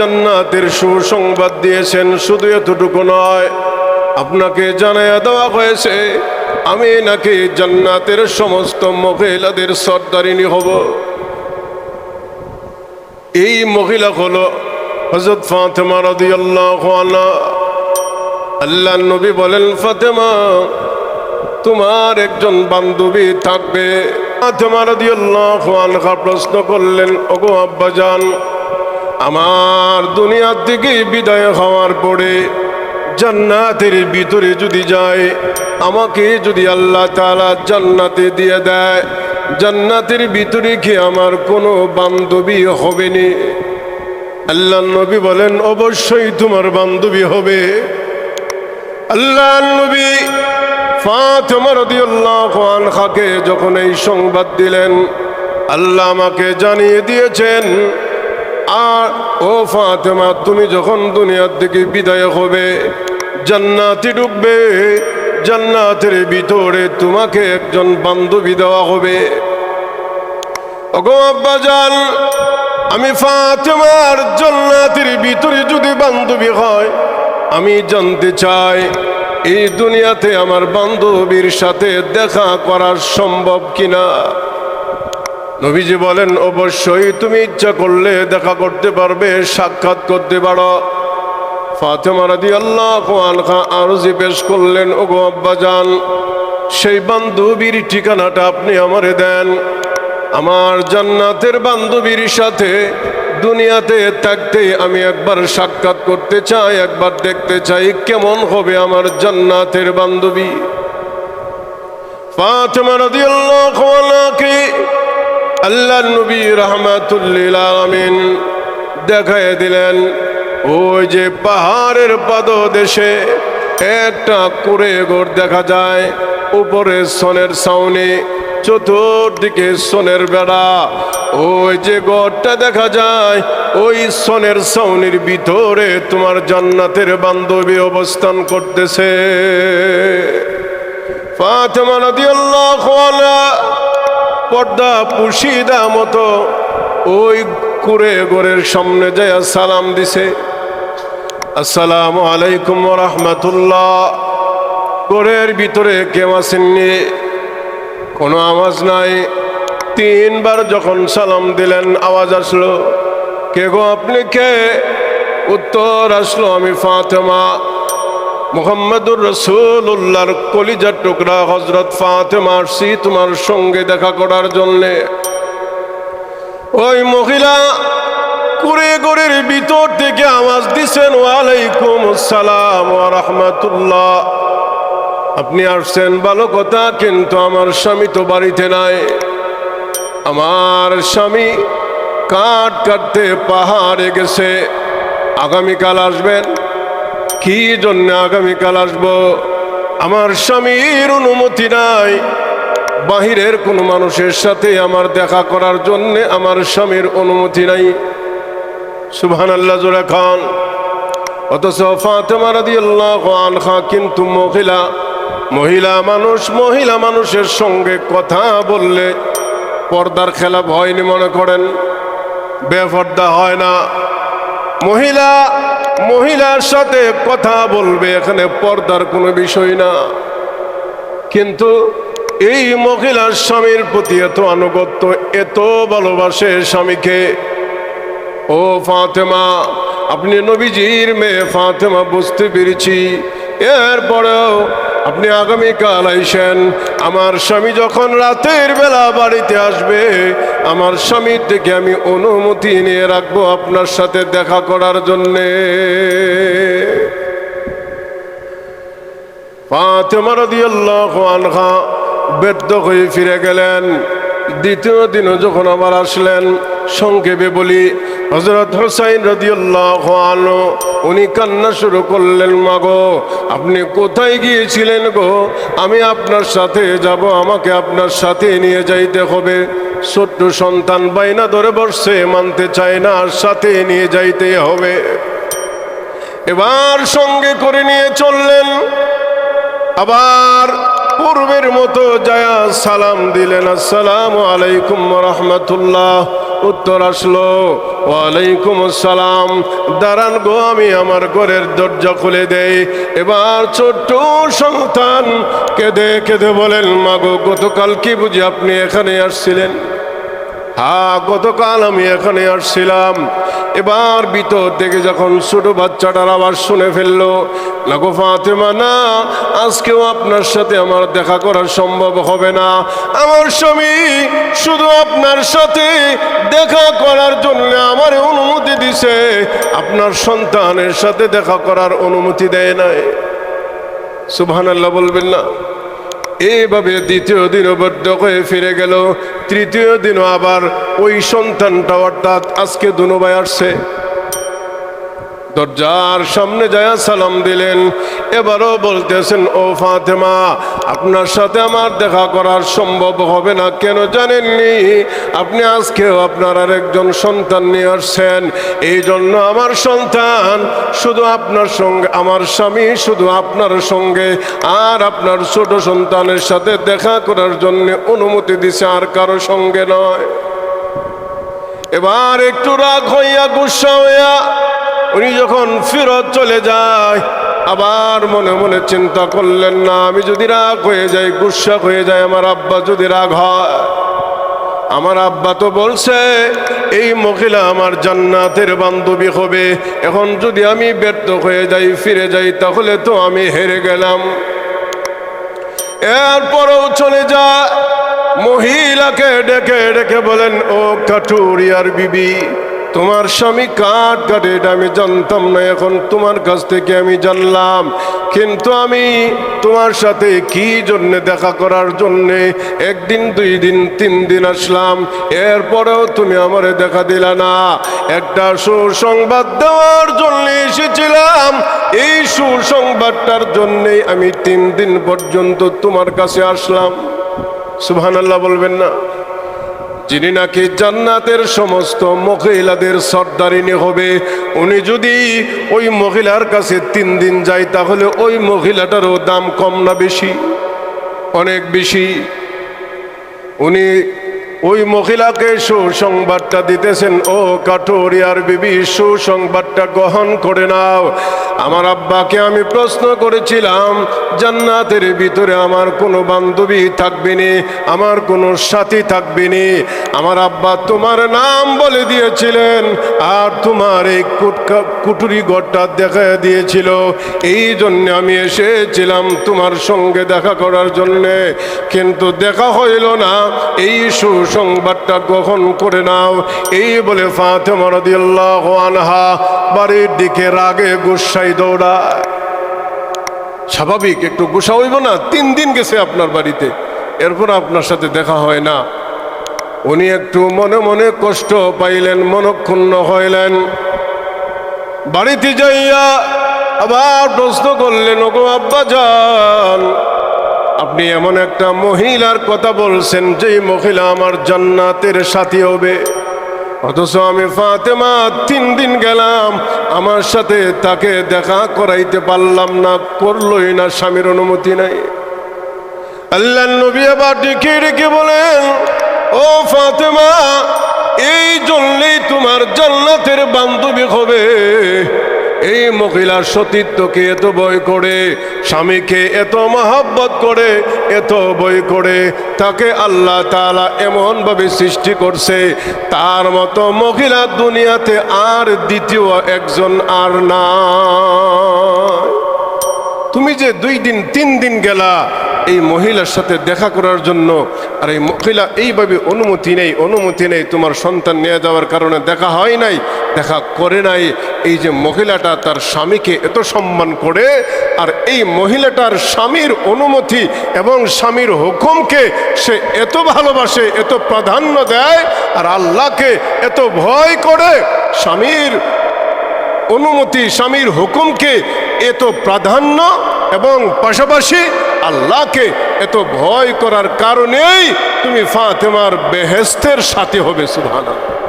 জান্নাতের সুসংবাদ দিয়েছেন, শুধু এতটুকু নয়, আপনাকে জানাইয়া দেওয়া হয়েছে, আমি নাকি জান্নাতের সমস্ত মহিলাদের সর্দারিনী হব। এই মহিলা হলো হজরত ফাতেমা রাদিয়াল্লাহু আনহা। আল্লাহ নবী বলেন, ফাতেমা, তোমার একজন বান্ধবী থাকবে। ফাতেমা রাদিয়াল্লাহু আনহা প্রশ্ন করলেন, ওগো আব্বাজান আমার দুনিয়ার থেকে বিদায় হওয়ার পরে জান্নাতের ভিতরে যদি যায়, আমাকে যদি আল্লাহ তাআলা জান্নাতে দিয়ে দেয়, জান্নাতের ভিতরে কি আমার কোনো বান্ধবী হবে নি আল্লাহ নবী বলেন, অবশ্যই তোমার বান্ধবী হবে। আল্লাহ নবী আনহাকে যখন এই সংবাদ দিলেন, আল্লাহ আমাকে জানিয়ে দিয়েছেন আর, ও ফাতেমা, তুমি যখন দুনিয়ার দিকে বিদায় হবে, জান্নাতে ঢুকবে জান্নাতের ভিতরে তোমাকে একজন বান্ধবী দেওয়া হবে। ওগো আমি ফাতেমার জান্নাতের ভিতরে যদি বান্ধবী হয়, আমি জানতে চাই, এই দুনিয়াতে আমার বান্ধবীর সাথে দেখা করা সম্ভব কিনা? নবীজি বলেন, অবশ্যই তুমি ইচ্ছা করলে দেখা করতে পারবে, সাক্ষাৎ করতে পারো। ফাতেমা রাদি আল্লাহ আনহা আরজি পেশ করলেন, ওগো আব্বাজান, সেই বান্ধবীর ঠিকানাটা আপনি আমারে দেন। আমার জান্নাতের বান্ধবীর সাথে দুনিয়াতে থাকতে আমি একবার সাক্ষাৎ করতে চাই, একবার দেখতে চাই, কেমন হবে আমার জান্নাতের বান্ধবী? ফাতেমা রাদিয়াল্লাহু আনহাকে আল্লাহ নবী রহমাতুল্লিল আমিন দেখায় দিলেন, ওই যে পাহাড়ের পাদদেশে একটা কুড়ে ঘর দেখা যায়, উপরে সোনের ছাউনি, চতুর্দিকে সোনের বেড়া। ওই যে গড়টা দেখা যায়, ওই সোনের ছাউনির ভিতরে তোমার জান্নাতের বান্ধবী অবস্থান করতেছে। ফাতেমা রাদিয়াল্লাহু আনহা পর্দা পুশিদা মতো ওই কুড়ে গোরের সামনে যায় সালাম দিছে। আসসালামু আলাইকুম রহমতুল্লাহ। গোরের ভিতরে কেউ আসেননি কোনো আওয়াজ নাই। তিনবার যখন সালাম দিলেন, আওয়াজ আসলো, কে গো আপনি কে? উত্তর আসলো, আমি ফাতেমা। মোহাম্মদুর রসুল্লাহর কলিজার টুকরা হজরত ফাতেমা আসছি তোমার সঙ্গে দেখা করার জন্যে। ওই মহিলা কুড়ে গড়ের ভিতর থেকে আওয়াজ দিছেন, ওয়ালাইকুম আসসালাম রাহমাতুল্লাহ। আপনি আসছেন ভালো কথা, কিন্তু আমার স্বামী তো বাড়িতে নাই। আমার স্বামী কাঠ কাটতে পাহাড়ে গেছে। আগামীকাল আসবেন। কি জন্য আগামীকাল আসব? আমার স্বামীর অনুমতি নাই। বাহিরের কোনো মানুষের সাথে আমার দেখা করার জন্য আমার স্বামীর অনুমতি নাই। সুবহান আল্লাহ জোড়া খান। অথচ ফাতেমা রাদিয়াল্লাহু আনহা কিন্তু মহিলা। মহিলা মানুষ, মহিলা মানুষের সঙ্গে কথা বললে পর্দার খেলা ভয়নি মনে করেন। বেপর্দা হয় না। মহিলা মহিলার সাথে কথা বলবে, এখানে পর্দার কোনো বিষয় না। কিন্তু এই মহিলার স্বামীর প্রতি এত আনুগত্য, এত ভালোবাসে স্বামীকে। ও ফাতেমা, আপনি নবীজির মেয়ে ফাতেমা বুঝতে পেরেছি। এরপরেও আপনি আগামীকাল আইসেন, আমার স্বামী যখন রাতের বেলা বাড়িতে আসবে, আমার স্বামীর থেকে আমি অনুমতি নিয়ে রাখব আপনার সাথে দেখা করার জন্যে। আনহা হয়ে ফিরে গেলেন। দ্বিতীয় দিনও যখন আবার আসলেন সংক্ষেপে বলি হজরত হোসাইন রদিউল্লাহ আলো উনি কান্না শুরু করলেন, মাগো, আপনি কোথায় গিয়েছিলেন গো? আমি আপনার সাথে যাব, আমাকে আপনার সাথে নিয়ে যাইতে হবে। ছোট্ট সন্তান বাইনা ধরে বসছে, মানতে চায় না, আর সাথে নিয়ে যাইতে হবে। এবার সঙ্গে করে নিয়ে চললেন। আবার পূর্বের মতো যায়া সালাম দিলেন, আসসালাম আলাইকুম রহমতুল্লাহ। উত্তর আসলো, ওয়ালাইকুম আসসালাম। দাঁড়ান গো, আমি আমার ঘরের দরজা খুলে দেই। এবার ছোট্ট সন্তান কেঁদে কেঁদে বলেন মাগো গতকাল কি বুঝি আপনি এখানে আসছিলেন? হ্যাঁ গতকাল আমি এখানে আসছিলাম। এবার ভিতর থেকে যখন ছোট বাচ্চাটার আবার শুনে ফেলল, লাগো ফাতেমা, না, আজকেও আপনার সাথে আমার দেখা করা সম্ভব হবে না। আমার স্বামী শুধু আপনার সাথে দেখা করার জন্য আমার অনুমতি দিছে। আপনার সন্তানের সাথে দেখা করার অনুমতি দেয় নাই। সুবহানাল্লাহ বলবেন না। এইভাবে দ্বিতীয় দিনও বদ্ধ হয়ে ফিরে গেল। তৃতীয় দিনও আবার ওই সন্তানটা অর্থাৎ আজকে দুনোবাই আসছে। দরজার সামনে যায় সালাম দিলেন। এবারও বলতেছেন, ও ফাতেমা, আপনার সাথে আমার দেখা করার সম্ভব হবে না, কেন জানেননি? আপনি আজকেও আপনার আরেকজন সন্তান নিয়ে আসছেন। এই জন্য আমার সন্তান শুধু আপনার সঙ্গে, আমার স্বামী শুধু আপনার সঙ্গে, আর আপনার ছোট সন্তানের সাথে দেখা করার জন্য অনুমতি দিছে আর কারও সঙ্গে নয়। এবার একটু রাগ হইয়া, গুসা হইয়া উনি যখন ফেরত চলে যায়, আবার মনে মনে চিন্তা করলেন, না, আমি যদি রাগ হয়ে যাই গুসা হয়ে যায় আমার আব্বা যদি রাগ হয়। আমার আব্বা তো বলছে, এই মহিলা আমার জান্নাতের বান্ধবী হবে। এখন যদি আমি ব্যর্থ হয়ে যাই, ফিরে যাই, তাহলে তো আমি হেরে গেলাম। এরপরেও চলে যা মহিলাকে ডেকে ডেকে বলেন, ও কাটুরিয়ার বিবি তোমার স্বামী কাঠ কাটে, এটা আমি জানতাম না, এখন তোমার কাছ থেকে আমি জানলাম। কিন্তু আমি তোমার সাথে কি জন্য দেখা করার জন্যে একদিন, দুই দিন, তিন দিন আসলাম। এরপরেও তুমি আমারে দেখা দিলা না। একটা সুসংবাদ দেওয়ার জন্য এসেছিলাম। এই সুসংবাদটার জন্যেই আমি তিন দিন পর্যন্ত তোমার কাছে আসলাম। সুবহানাল্লাহ বলবেন না। যিনি নাকি জান্নাতের সমস্ত মহিলাদের সর্দারিনী হবে, উনি যদি ওই মহিলার কাছে তিন দিন যায়, তাহলে ওই মহিলাটারও দাম কম না বেশি? অনেক বেশি। উনি ওই মহিলাকে সুসংবাদটা দিতেছেন, ও কাঠোরিয়ার বিবি, সুসংবাদটা গ্রহণ করে নাও। আমার আব্বাকে আমি প্রশ্ন করেছিলাম, জান্নাতের ভিতরে আমার কোনো বান্ধবী থাকবে নি আমার কোনো সাথী থাকবে নি আমার আব্বা, তোমার নাম বলে দিয়েছিলেন আর তোমার এই কুটুরি ঘরটা দেখা দিয়েছিল। এই জন্য আমি এসেছিলাম তোমার সঙ্গে দেখা করার জন্যে। কিন্তু দেখা হইল না, এই সুসংবাদটা গ্রহণ করে নাও। এই বলে ফাতেমা আনহা বাড়ির দিকে রাগে গুসাই দৌড়ায়। স্বাভাবিক, একটু গুসা হইব না, তিন দিন গেছে আপনার বাড়িতে। এরপর আপনার সাথে দেখা হয় না। উনি একটু মনে মনে কষ্ট পাইলেন, মনক্ষুণ্ণ হইলেন। বাড়িতে যাইয়া আবার প্রশ্ন করলেন, ওগো আব্বা যান আপনি এমন একটা মহিলার কথা বলছেন যে মহিলা আমার জান্নাতের সাথী হবে। অথচ আমি ফাতেমা, তিন দিন গেলাম, আমার সাথে তাকে দেখা করাইতে পারলাম না, করলই না স্বামীর অনুমতি নাই। আল্লাহ নবী আবার ডেকে ডেকে বলেন, ও ফাতেমা, এই জন্যেই তোমার জান্নাতের বান্ধবী হবে। এই মহিলার সতীত্বকে এত বয় করে, স্বামীকে এত মহাব্বত করে, এত বয় করে, তাকে আল্লাহ তালা এমনভাবে সৃষ্টি করছে, তার মতো মহিলা দুনিয়াতে আর দ্বিতীয় একজন আর না তুমি যে দুই দিন, তিন দিন গেলা এই মহিলার সাথে দেখা করার জন্য, আর এই মহিলা এইভাবে অনুমতি নেই অনুমতি নেই, তোমার সন্তান নিয়ে যাওয়ার কারণে দেখা হয় নাই, দেখা করে নাই। এই যে মহিলাটা তার স্বামীকে এত সম্মান করে, আর এই মহিলাটার স্বামীর অনুমতি এবং স্বামীর হুকুমকে সে এত ভালোবাসে, এত প্রাধান্য দেয়, আর আল্লাহকে এত ভয় করে, স্বামীর অনুমতি, স্বামীর হুকুমকে এত প্রাধান্য এবং পাশাপাশি আল্লাহকে এত ভয় করার কারণেই তুমি ফাতেমার বেহেস্তের সাথে হবে সুবহানাল্লাহ।